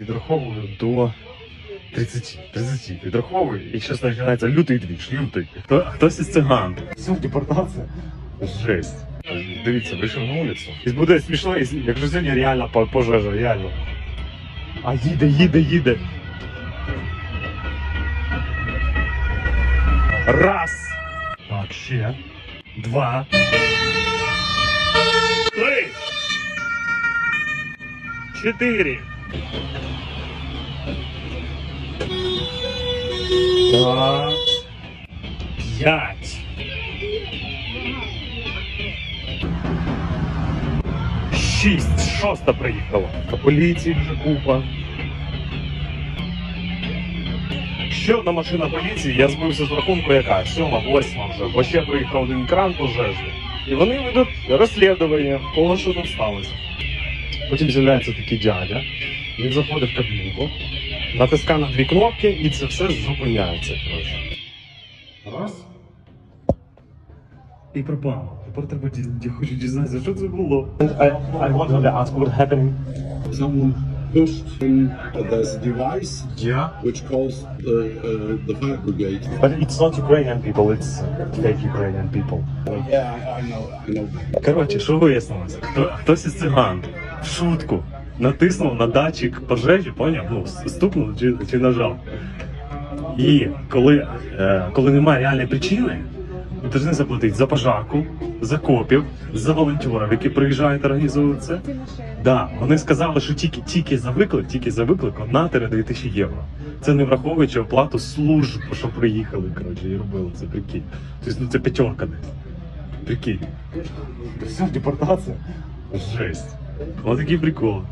Відраховую до 30. 30 відраховую, і зараз починається лютий двіж, лютий. Хто, хтось із циган. Все, депортація. Жесть. Дивіться, вийшов на вулицю. І буде смішно, якщо- якщо сьогодні реально пожежа, реально. А їде, їде, їде. Раз. Так, ще. Два. Три. Чотири. Так. П'ять. Шість. Шоста приїхала. Поліції вже купа. Ще одна машина поліції, я збився з рахунку яка? Сьома, восьма вже. Бо ще приїхав один кран пожежний. І вони ведуть розслідування, кого що тут сталося. Потім з'являється такий дядя, він заходить в кабінку, натискає на дві кнопки і це все зупиняється. Коротше. Раз. І пропало. Тепер треба ді- я хочу дізнатися, що це було. I, I wanted to ask what happened. Someone pushed in. A device Yeah. which calls the uh, the fire brigade. But it's not Ukrainian people, it's fake Ukrainian people. Yeah, I know. I know. Коротше, що вияснилося? Хто, хтось із циган в шутку натиснув на датчик пожежі, поняв? Ну, стукнув чи, чи нажав. І коли, е, коли немає реальної причини, ви повинні заплатити за пожарку, за копів, за волонтерів, які приїжджають організовують це. Да, вони сказали, що тільки, тільки за виклик, тільки за виклик одна 2 тисячі євро. Це не враховуючи оплату служб, що приїхали, коротше, і робили це, прикинь. Тобто, ну це п'ятерка десь. Прикинь. Все, депортація. Жесть. Olha que brincou?